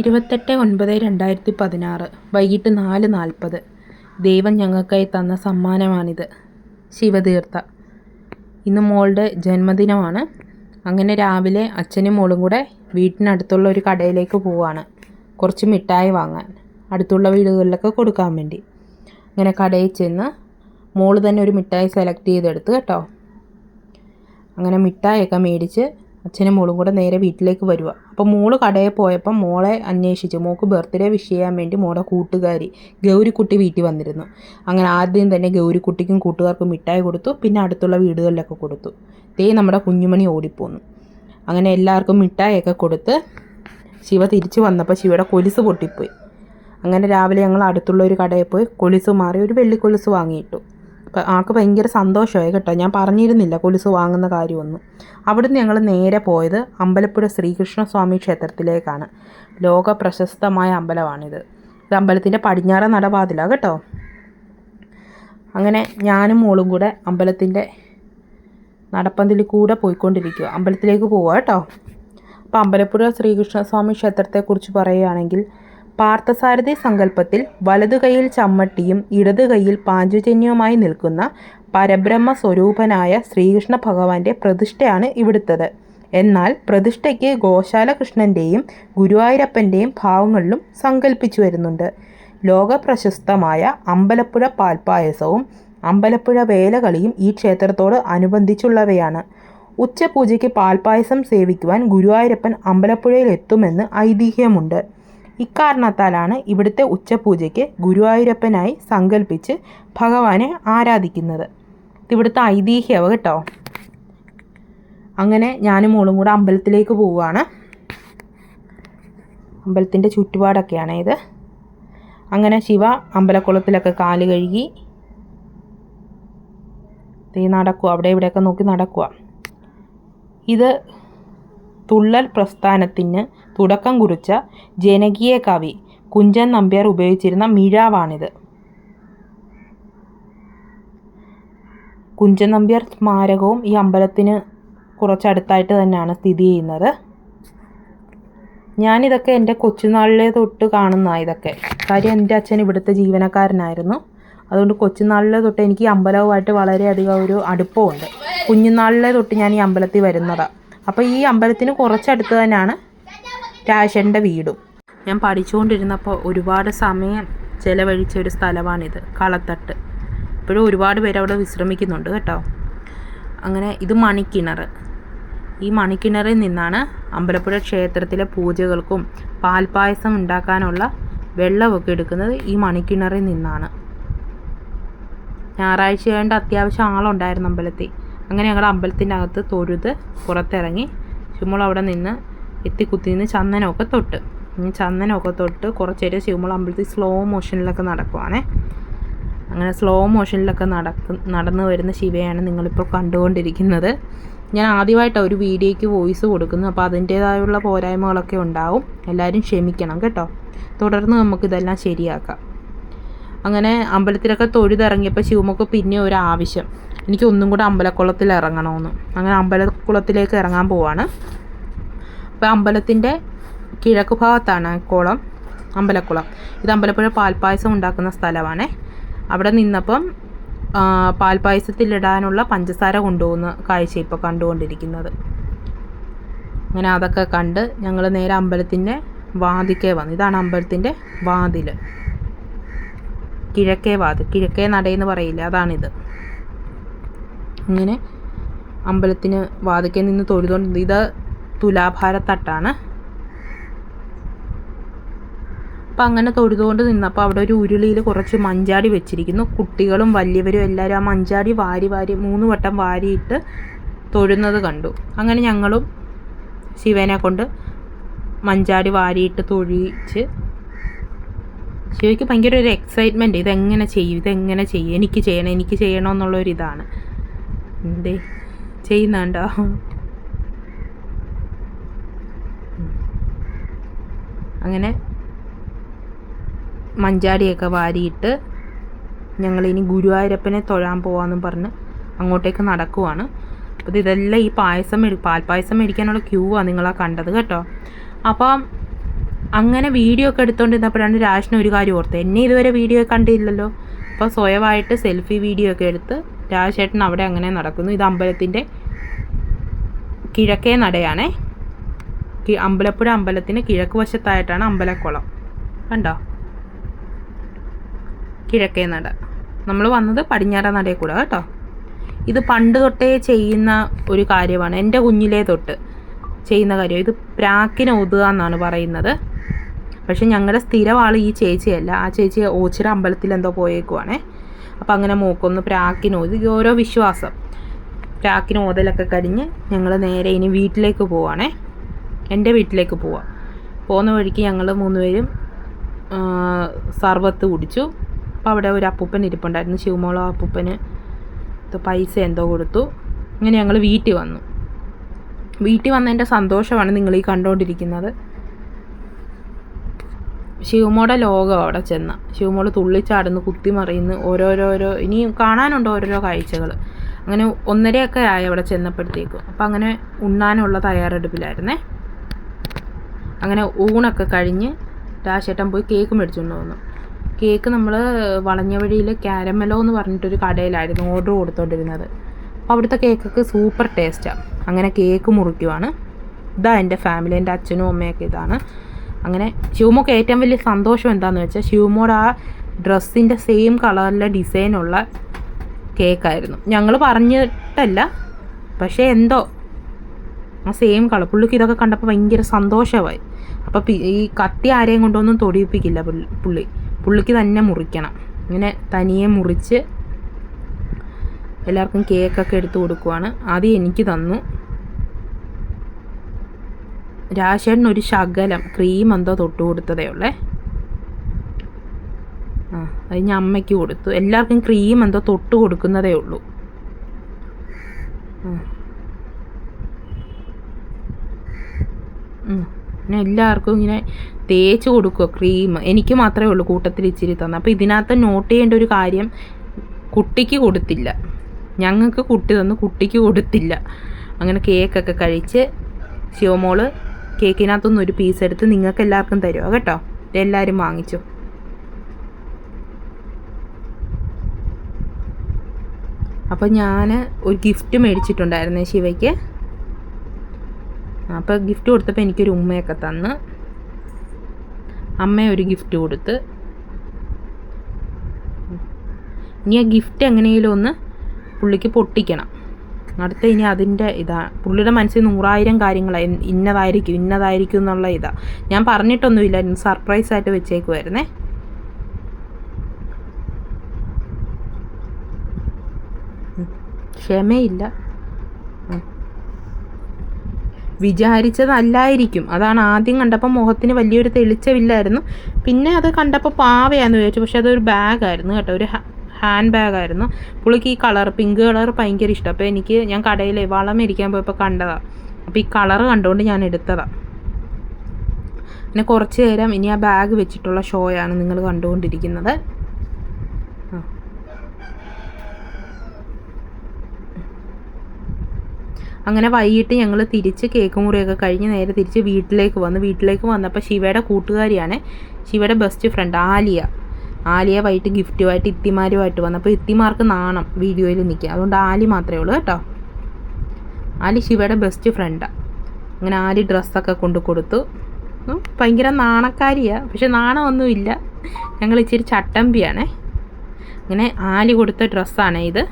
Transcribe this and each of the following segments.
ഇരുപത്തെട്ട് ഒൻപത് രണ്ടായിരത്തി പതിനാറ് വൈകിട്ട് നാല് നാൽപ്പത്. ദൈവം ഞങ്ങൾക്കായി തന്ന സമ്മാനമാണിത്. ശിവതീർത്ഥ. ഇന്ന് മോളുടെ ജന്മദിനമാണ്. അങ്ങനെ രാവിലെ അച്ഛനും മോളും കൂടെ വീട്ടിനടുത്തുള്ള ഒരു കടയിലേക്ക് പോവാണ് കുറച്ച് മിഠായി വാങ്ങാൻ അടുത്തുള്ള വീടുകളിലൊക്കെ കൊടുക്കാൻ വേണ്ടി. അങ്ങനെ കടയിൽ ചെന്ന് മോൾ തന്നെ ഒരു മിഠായി സെലക്ട് ചെയ്തെടുത്ത് കേട്ടോ. അങ്ങനെ മിഠായിയൊക്കെ മേടിച്ച് അച്ഛനും മോളും കൂടെ നേരെ വീട്ടിലേക്ക് വരിക അപ്പോൾ മോൾ കടയിൽ പോയപ്പോൾ മോളെ അന്വേഷിച്ചു. മോൾക്ക് ബർത്ത്ഡേ വിഷ് ചെയ്യാൻ വേണ്ടി മോളെ കൂട്ടുകാരി ഗൗരിക്കുട്ടി വീട്ടിൽ വന്നിരുന്നു. അങ്ങനെ ആദ്യം തന്നെ ഗൗരിക്കുട്ടിക്കും കൂട്ടുകാർക്കും മിഠായി കൊടുത്തു. പിന്നെ അടുത്തുള്ള വീടുകളിലൊക്കെ കൊടുത്തു. ദേ നമ്മുടെ കുഞ്ഞുമണി ഓടിപ്പോന്നു. അങ്ങനെ എല്ലാവർക്കും മിഠായിയൊക്കെ കൊടുത്ത് ശിവ തിരിച്ചു വന്നപ്പോൾ ശിവയുടെ കൊലുസ് പൊട്ടിപ്പോയി. അങ്ങനെ രാവിലെ ഞങ്ങൾ അടുത്തുള്ള ഒരു കടയിൽ പോയി കൊലുസ് മാറി ഒരു വെള്ളി കൊലുസ് വാങ്ങിയിട്ടു. ആൾക്ക് ഭയങ്കര സന്തോഷമായി കേട്ടോ. ഞാൻ പറഞ്ഞിരുന്നില്ല കൊലുസ് വാങ്ങുന്ന കാര്യമൊന്നും. അവിടുന്ന് ഞങ്ങൾ നേരെ പോയത് അമ്പലപ്പുഴ ശ്രീകൃഷ്ണസ്വാമി ക്ഷേത്രത്തിലേക്കാണ്. ലോക പ്രശസ്തമായ അമ്പലമാണിത്. ഇത് അമ്പലത്തിന്റെ പടിഞ്ഞാറ നടവാതിലാണ് കേട്ടോ. അങ്ങനെ ഞാനും മോളും കൂടെ അമ്പലത്തിന്റെ നടപ്പന്തിൽ കൂടെ പോയിക്കൊണ്ടിരിക്കുക അമ്പലത്തിലേക്ക് പോവുക കേട്ടോ. അപ്പോൾ അമ്പലപ്പുഴ ശ്രീകൃഷ്ണസ്വാമി ക്ഷേത്രത്തെക്കുറിച്ച് പറയുകയാണെങ്കിൽ പാർത്ഥസാരഥി സങ്കല്പത്തിൽ വലതു കൈയിൽ ചമ്മട്ടിയും ഇടത് കൈയിൽ പാഞ്ചജന്യവുമായി നിൽക്കുന്ന പരബ്രഹ്മ സ്വരൂപനായ ശ്രീകൃഷ്ണ ഭഗവാന്റെ പ്രതിഷ്ഠയാണ് ഇവിടുത്തത്. എന്നാൽ പ്രതിഷ്ഠയ്ക്ക് ഗോശാല കൃഷ്ണന്റെയും ഗുരുവായൂരപ്പന്റെയും ഭാവങ്ങളിലും സങ്കല്പിച്ചു വരുന്നുണ്ട്. ലോകപ്രശസ്തമായ അമ്പലപ്പുഴ പാൽപ്പായസവും അമ്പലപ്പുഴ വേലകളിയും ഈ ക്ഷേത്രത്തോട് അനുബന്ധിച്ചുള്ളവയാണ്. ഉച്ചപൂജയ്ക്ക് പാൽപ്പായസം സേവിക്കുവാൻ ഗുരുവായൂരപ്പൻ അമ്പലപ്പുഴയിൽ എത്തുമെന്ന് ഐതിഹ്യമുണ്ട്. ഇക്കാരണത്താലാണ് ഇവിടുത്തെ ഉച്ചപൂജയ്ക്ക് ഗുരുവായൂരപ്പനായി സങ്കല്പിച്ച് ഭഗവാനെ ആരാധിക്കുന്നത്. ഇവിടുത്തെ ഐതിഹ്യവ കേട്ടോ. അങ്ങനെ ഞാനും മോളും കൂടെ അമ്പലത്തിലേക്ക് പോവുകയാണ്. അമ്പലത്തിന്റെ ചുറ്റുപാടൊക്കെയാണ് ഇത്. അങ്ങനെ ശിവ അമ്പലക്കുളത്തിലൊക്കെ കാൽ കഴുകി തീ നടക്കുക അവിടെ ഇവിടെയൊക്കെ നോക്കി നടക്കുക ഇത് തുള്ളൽ പ്രസ്ഥാനത്തിന് തുടക്കം കുറിച്ച ജനകീയ കവി കുഞ്ചൻ നമ്പ്യാർ ഉപയോഗിച്ചിരുന്ന മിഴാവാണിത്. കുഞ്ചൻ നമ്പ്യാർ സ്മാരകവും ഈ അമ്പലത്തിന് കുറച്ചടുത്തായിട്ട് തന്നെയാണ് സ്ഥിതി ചെയ്യുന്നത്. ഞാനിതൊക്കെ എന്റെ കൊച്ചുനാളിലെ തൊട്ട് കാണുന്ന ഇതൊക്കെ. കാര്യം എന്റെ അച്ഛൻ ഇവിടുത്തെ ജീവനക്കാരനായിരുന്നു. അതുകൊണ്ട് കൊച്ചുനാളിലെ തൊട്ട് എനിക്ക് ഈ അമ്പലവുമായിട്ട് വളരെയധികം ഒരു അടുപ്പമുണ്ട്. കുഞ്ഞുനാളിലെ തൊട്ട് ഞാൻ ഈ അമ്പലത്തിൽ വരുന്നതാണ് അപ്പോൾ ഈ അമ്പലത്തിന് കുറച്ചടുത്ത് തന്നെയാണ് രാജന്റെ വീടും. ഞാൻ പഠിച്ചുകൊണ്ടിരുന്നപ്പോൾ ഒരുപാട് സമയം ചിലവഴിച്ച ഒരു സ്ഥലമാണിത് കളത്തട്ട്. ഇപ്പോഴും ഒരുപാട് പേര് അവിടെ വിശ്രമിക്കുന്നുണ്ട് കേട്ടോ. അങ്ങനെ ഇത് മണിക്കിണർ ഈ മണിക്കിണറിൽ നിന്നാണ് അമ്പലപ്പുഴ ക്ഷേത്രത്തിലെ പൂജകൾക്കും പാൽപ്പായസം ഉണ്ടാക്കാനുള്ള വെള്ളമൊക്കെ എടുക്കുന്നത് ഈ മണിക്കിണറിൽ നിന്നാണ്. ഞായറാഴ്ച ആയതുകൊണ്ട് അത്യാവശ്യം ആളുണ്ടായിരുന്നു അമ്പലത്തിൽ. അങ്ങനെ ഞങ്ങൾ അമ്പലത്തിന്റെ അകത്ത് തൊഴുത് പുറത്തിറങ്ങി. ചുമ്മൾ അവിടെ നിന്ന് എത്തിക്കുത്തി നിന്ന് ചന്ദനമൊക്കെ തൊട്ട്. ചന്ദനമൊക്കെ തൊട്ട് കുറച്ച് നേരം ചെയ്യുമ്പോൾ അമ്പലത്തിൽ സ്ലോ മോഷനിലൊക്കെ നടക്കുവാണേ. അങ്ങനെ സ്ലോ മോഷനിലൊക്കെ നടക്കും നടന്നു വരുന്ന ശിവയാണ് നിങ്ങളിപ്പോൾ കണ്ടുകൊണ്ടിരിക്കുന്നത്. ഞാൻ ആദ്യമായിട്ടാണ് ഒരു വീഡിയോയ്ക്ക് വോയിസ് കൊടുക്കുന്നു അപ്പോൾ അതിന്റേതായുള്ള പോരായ്മകളൊക്കെ ഉണ്ടാവും. എല്ലാവരും ക്ഷമിക്കണം കേട്ടോ. തുടർന്ന് നമുക്കിതെല്ലാം ശരിയാക്കാം. അങ്ങനെ അമ്പലത്തിലൊക്കെ തൊഴുതിറങ്ങിയപ്പോൾ ശിവമൊക്കെ പിന്നെ ഒരു ആവശ്യം. എനിക്ക് ഒന്നും കൂടെ അമ്പലക്കുളത്തിൽ ഇറങ്ങണമെന്ന്. അങ്ങനെ അമ്പലക്കുളത്തിലേക്ക് ഇറങ്ങാൻ പോവാണ്. അപ്പോൾ അമ്പലത്തിന്റെ കിഴക്ക് ഭാഗത്താണ് കുളം അമ്പലക്കുളം. ഇത് അമ്പലപ്പുഴ പാൽപ്പായസം ഉണ്ടാക്കുന്ന സ്ഥലമാണ്. അവിടെ നിന്നപ്പം പാൽപ്പായസത്തിലിടാനുള്ള പഞ്ചസാര കൊണ്ടുപോകുന്ന കാഴ്ച ഇപ്പോൾ കണ്ടുകൊണ്ടിരിക്കുന്നത്. അങ്ങനെ അതൊക്കെ കണ്ട് ഞങ്ങൾ നേരെ അമ്പലത്തിന്റെ വാതിക്കേ വന്നു. ഇതാണ് അമ്പലത്തിന്റെ വാതിൽ കിഴക്കേ വാതിൽ. കിഴക്കേ നടയെന്ന് പറയില്ല അതാണിത്. ഇങ്ങനെ അമ്പലത്തിന് വാതിക്കേ നിന്ന് തൊഴുതുകൊണ്ട് ഇത് തുലാഭാരത്തട്ടാണ്. അപ്പം അങ്ങനെ തൊഴുതുകൊണ്ട് നിന്നപ്പോൾ അവിടെ ഒരു ഉരുളിയിൽ കുറച്ച് മഞ്ചാടി വെച്ചിരിക്കുന്നു. കുട്ടികളും വലിയവരും എല്ലാവരും ആ മഞ്ചാടി വാരി വാരി മൂന്ന് വട്ടം വാരിയിട്ട് തൊഴുന്നത് കണ്ടു. അങ്ങനെ ഞങ്ങളും ശിവനെ കൊണ്ട് മഞ്ചാടി വാരിയിട്ട് തൊഴിച്ച് ശിവയ്ക്ക് ഭയങ്കര ഒരു എക്സൈറ്റ്മെന്റ് ഇതെങ്ങനെ ചെയ്യും? ഇതെങ്ങനെ ചെയ്യും? എനിക്ക് ചെയ്യണം എനിക്ക് ചെയ്യണമെന്നുള്ളൊരിതാണ് എന്തേ? ചെയ്യുന്നുണ്ടോ? അങ്ങനെ മഞ്ചാടിയൊക്കെ വാരിയിട്ട് ഞങ്ങളിനി ഗുരുവായൂരപ്പനെ തൊഴാൻ പോവാമെന്നും പറഞ്ഞ് അങ്ങോട്ടേക്ക് നടക്കുവാണ്. അപ്പോൾ ഇതെല്ലാം ഈ പായസം പാൽപ്പായസം മേടിക്കാനുള്ള ക്യൂ ആണ് നിങ്ങളാ കണ്ടത് കേട്ടോ. അപ്പം അങ്ങനെ വീഡിയോ ഒക്കെ എടുത്തുകൊണ്ടിരുന്നപ്പോഴാണ് രാജന് ഒരു കാര്യം ഓർത്തത്. എന്നെ ഇതുവരെ വീഡിയോ കണ്ടില്ലല്ലോ. അപ്പോൾ സ്വയമായിട്ട് സെൽഫി വീഡിയോ ഒക്കെ എടുത്ത് രാജേട്ടൻ അവിടെ അങ്ങനെ നടക്കുന്നു. ഇത് അമ്പലത്തിന്റെ കിഴക്കേ നടയാണേ. അമ്പലപ്പുഴ അമ്പലത്തിന് കിഴക്ക് വശത്തായിട്ടാണ് അമ്പലക്കുളം. കണ്ടോ? കിഴക്കേ നട. നമ്മൾ വന്നത് പടിഞ്ഞാറ നടയിൽ കൂടെ കേട്ടോ. ഇത് പണ്ട് തൊട്ടേ ചെയ്യുന്ന ഒരു കാര്യമാണ്. എന്റെ കുഞ്ഞിലേ തൊട്ട് ചെയ്യുന്ന കാര്യം ഇത് പ്രാക്കിന് ഒതുക എന്നാണ് പറയുന്നത്. പക്ഷെ ഞങ്ങളുടെ സ്ഥിരം ഈ ചേച്ചിയല്ല. ആ ചേച്ചി ഓച്ചിറ അമ്പലത്തിൽ എന്തോ പോയേക്കുവാണേ. അപ്പം അങ്ങനെ മൂക്കൊന്ന് പ്രാക്കിന് ഓതി ഇത് ഓരോ വിശ്വാസം. പ്രാക്കിന് ഓതലൊക്കെ കഴിഞ്ഞ് ഞങ്ങൾ നേരെ ഇനി വീട്ടിലേക്ക് പോവാണേ. എന്റെ വീട്ടിലേക്ക് പോവാം. പോകുന്ന വഴിക്ക് ഞങ്ങൾ മൂന്നുപേരും സർവത്ത് കുടിച്ചു. അപ്പോൾ അവിടെ ഒരു അപ്പൂപ്പൻ ഇരിപ്പുണ്ടായിരുന്നു. ശിവമോള അപ്പൂപ്പന് പൈസ എന്തോ കൊടുത്തു. അങ്ങനെ ഞങ്ങൾ വീട്ടിൽ വന്നു. വീട്ടിൽ വന്നതിന്റെ സന്തോഷമാണ് നിങ്ങൾ ഈ കണ്ടുകൊണ്ടിരിക്കുന്നത്. ശിവമോടെ ലോകം അവിടെ ചെന്ന. ശിവമോൾ തുള്ളിച്ചാടുന്നു കുത്തിമറിയുന്നു ഓരോരോരോ ഇനിയും കാണാനുണ്ട് ഓരോരോ കാഴ്ചകൾ. അങ്ങനെ ഒന്നരയൊക്കെ ആയി അവിടെ ചെന്നപ്പോഴത്തേക്കും. അപ്പം അങ്ങനെ ഉണ്ണാനുള്ള തയ്യാറെടുപ്പിലായിരുന്നേ. അങ്ങനെ ഊണൊക്കെ കഴിഞ്ഞ് രാശേട്ടൻ പോയി കേക്ക് മേടിച്ചുകൊണ്ട് വന്നു കേക്ക് നമ്മൾ വളഞ്ഞ വഴിയിൽ ക്യാരമലോ എന്ന് പറഞ്ഞിട്ടൊരു കടയിലായിരുന്നു ഓർഡർ കൊടുത്തോണ്ടിരുന്നത്. അപ്പോൾ അവിടുത്തെ കേക്കൊക്കെ സൂപ്പർ ടേസ്റ്റാണ് അങ്ങനെ കേക്ക് മുറിക്കുവാണ്. ഇതാ എന്റെ ഫാമിലി എന്റെ അച്ഛനും അമ്മയൊക്കെ ഇതാണ്. അങ്ങനെ ഷ്യൂമോക്ക് ഏറ്റവും വലിയ സന്തോഷം എന്താണെന്ന് വെച്ചാൽ ഷ്യൂമോടെ ആ ഡ്രസ്സിന്റെ സെയിം കളറിലെ ഡിസൈനുള്ള കേക്കായിരുന്നു. ഞങ്ങൾ പറഞ്ഞിട്ടല്ല പക്ഷേ എന്തോ ആ സെയിം കളർ പുള്ളിക്ക് ഇതൊക്കെ കണ്ടപ്പോൾ ഭയങ്കര സന്തോഷമായി. അപ്പോൾ ഈ കത്തി ആരെയും കൊണ്ടൊന്നും തൊടിയിപ്പിക്കില്ല പുള്ളി പുള്ളി. പുള്ളിക്ക് തന്നെ മുറിക്കണം. ഇങ്ങനെ തനിയെ മുറിച്ച് എല്ലാവർക്കും കേക്കൊക്കെ എടുത്ത് കൊടുക്കുവാണ്. ആദ്യം എനിക്ക് തന്നു. രാശേട്ടൻ ഒരു ശകലം ക്രീം എന്തോ തൊട്ട് കൊടുത്തതേ ഉള്ളേ. ആ അത് ഞാൻ അമ്മയ്ക്ക് കൊടുത്തു. എല്ലാവർക്കും ക്രീം എന്തോ തൊട്ട് കൊടുക്കുന്നതേ ഉള്ളൂ ആ ഉം. പിന്നെ എല്ലാവർക്കും ഇങ്ങനെ തേച്ച് കൊടുക്കുക ക്രീം എനിക്ക് മാത്രമേ ഉള്ളൂ കൂട്ടത്തിൽ ഇച്ചിരി തന്നെ. അപ്പോൾ ഇതിനകത്ത് നോട്ട് ചെയ്യേണ്ട ഒരു കാര്യം കുട്ടിക്ക് കൊടുത്തില്ല. ഞങ്ങൾക്ക് കുട്ടി തന്നു കുട്ടിക്ക് കൊടുത്തില്ല. അങ്ങനെ കേക്കൊക്കെ കഴിച്ച് ശിവമോൾ കേക്കിനകത്തുനിന്ന് ഒരു പീസ് എടുത്ത് നിങ്ങൾക്ക് എല്ലാവർക്കും തരുമോ കേട്ടോ? എല്ലാവരും വാങ്ങിച്ചു. അപ്പോൾ ഞാൻ ഒരു ഗിഫ്റ്റ് മേടിച്ചിട്ടുണ്ടായിരുന്നേ ശിവയ്ക്ക്. അപ്പോൾ ഗിഫ്റ്റ് കൊടുത്തപ്പോൾ എനിക്കൊരു ഉമ്മയൊക്കെ തന്ന്. അമ്മ ഒരു ഗിഫ്റ്റ് കൊടുത്ത്. ഇനി ആ ഗിഫ്റ്റ് എങ്ങനെയെങ്കിലും ഒന്ന് പുള്ളിക്ക് പൊട്ടിക്കണം. അടുത്ത ഇനി അതിന്റെ ഇതാ പുള്ളിയുടെ മനസ്സിൽ നൂറായിരം കാര്യങ്ങളാണ് ഇന്നതായിരിക്കും ഇന്നതായിരിക്കും എന്നുള്ള ഇതാ. ഞാൻ പറഞ്ഞിട്ടൊന്നുമില്ല സർപ്രൈസ് ആയിട്ട് വെച്ചേക്കുമായിരുന്നേ. ക്ഷമയില്ല. വിചാരിച്ചതല്ലായിരിക്കും. അതാണ് ആദ്യം കണ്ടപ്പോൾ മുഖത്തിന് വലിയൊരു തെളിച്ചമില്ലായിരുന്നു. പിന്നെ അത് കണ്ടപ്പോൾ പാവയാന്ന് വിചാരിച്ചു. പക്ഷെ അതൊരു ബാഗായിരുന്നു കേട്ടോ. ഒരു ഹാൻഡ് ബാഗായിരുന്നു. പുള്ളിക്ക് ഈ കളർ പിങ്ക് കളർ ഭയങ്കര ഇഷ്ടം. അപ്പോൾ എനിക്ക് ഞാൻ കടയിൽ വളം മേടിക്കാൻ പോയപ്പോൾ കണ്ടതാണ് അപ്പോൾ ഈ കളർ കണ്ടുകൊണ്ട് ഞാൻ എടുത്തതാണ് പിന്നെ കുറച്ച് നേരം ഇനി ആ ബാഗ് വെച്ചിട്ടുള്ള ഷോയാണ് നിങ്ങൾ കണ്ടുകൊണ്ടിരിക്കുന്നത് ആ അങ്ങനെ വൈകിട്ട് ഞങ്ങൾ തിരിച്ച് കേക്ക് മുറിയൊക്കെ കഴിഞ്ഞ് നേരെ തിരിച്ച് വീട്ടിലേക്ക് വന്നു. വീട്ടിലേക്ക് വന്നപ്പോൾ ശിവയുടെ കൂട്ടുകാരിയാണ് ശിവയുടെ ബെസ്റ്റ് ഫ്രണ്ട് ആലിയ. ആലിയ വൈകിട്ട് ഗിഫ്റ്റുമായിട്ട് ഇത്തിമാരുമായിട്ട് വന്നപ്പോൾ ഇത്തിമാർക്ക് നാണം വീഡിയോയിൽ നിൽക്കുക. അതുകൊണ്ട് ആലി മാത്രമേ ഉള്ളൂ കേട്ടോ. ആലി ശിവയുടെ ബെസ്റ്റ് ഫ്രണ്ടാണ് അങ്ങനെ ആലി ഡ്രസ്സൊക്കെ കൊണ്ട് കൊടുത്തു. ഭയങ്കര നാണക്കാരിയാണ് പക്ഷെ നാണമൊന്നുമില്ല. ഞങ്ങൾ ഇച്ചിരി ചട്ടമ്പിയാണേ. അങ്ങനെ ആലി കൊടുത്ത ഡ്രസ്സാണ് ഇത്.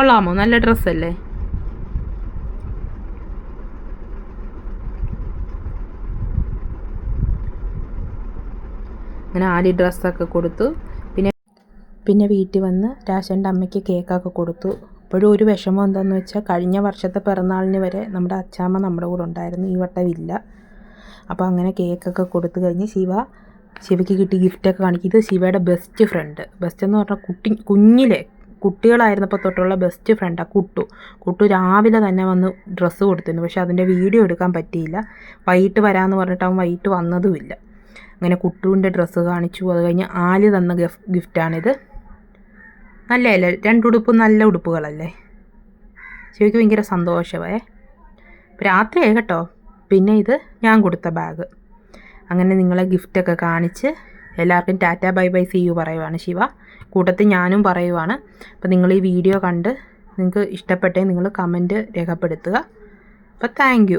കൊള്ളാമോ? നല്ല ഡ്രസ്സല്ലേ? അങ്ങനെ ആദ്യ ഡ്രസ്സൊക്കെ കൊടുത്തു. പിന്നെ പിന്നെ വീട്ടിൽ വന്ന് രാശന്റെ അമ്മയ്ക്ക് കേക്കൊക്കെ കൊടുത്തു. അപ്പോഴും ഒരു വിഷമം എന്താണെന്ന് വെച്ചാൽ കഴിഞ്ഞ വർഷത്തെ പിറന്നാളിന് വരെ നമ്മുടെ അച്ചാമ്മ നമ്മുടെ കൂടെ ഉണ്ടായിരുന്നു. ഈ വട്ടം ഇല്ല. അപ്പോൾ അങ്ങനെ കേക്കൊക്കെ കൊടുത്തു കഴിഞ്ഞ് ശിവ ശിവയ്ക്ക് കിട്ടിയ ഗിഫ്റ്റൊക്കെ കാണിക്കും. ഇത് ശിവയുടെ ബെസ്റ്റ് ഫ്രണ്ട് ബെസ്റ്റ് എന്ന് പറഞ്ഞാൽ കുട്ടി കുഞ്ഞിലെ കുട്ടികളായിരുന്നപ്പോൾ തൊട്ടുള്ള ബെസ്റ്റ് ഫ്രണ്ടാണ് കുട്ടു. കുട്ടു രാവിലെ തന്നെ വന്ന് ഡ്രസ്സ് കൊടുത്തിരുന്നു. പക്ഷെ അതിന്റെ വീഡിയോ എടുക്കാൻ പറ്റിയില്ല. വൈകിട്ട് വരാമെന്ന് പറഞ്ഞിട്ട് അവൻ വൈകിട്ട് വന്നതുമില്ല അങ്ങനെ കുട്ടുവിന്റെ ഡ്രസ്സ് കാണിച്ചു. അത് കഴിഞ്ഞ് ആൽ തന്ന ഗിഫ്റ്റ് ഗിഫ്റ്റാണിത് നല്ലതല്ലേ രണ്ടുടുപ്പും നല്ല ഉടുപ്പുകളല്ലേ? ശിവയ്ക്ക് ഭയങ്കര സന്തോഷമേ രാത്രിയായി കേട്ടോ. പിന്നെ ഇത് ഞാൻ കൊടുത്ത ബാഗ് അങ്ങനെ നിങ്ങളെ ഗിഫ്റ്റൊക്കെ കാണിച്ച് എല്ലാവർക്കും tata bye bye see you പറയുവാണ് ശിവ. കൂട്ടത്തിൽ ഞാനും പറയുവാണ്. അപ്പോൾ നിങ്ങൾ ഈ വീഡിയോ കണ്ട് നിങ്ങൾക്ക് ഇഷ്ടപ്പെട്ടേ നിങ്ങൾ കമന്റ് രേഖപ്പെടുത്തുക. അപ്പോൾ താങ്ക്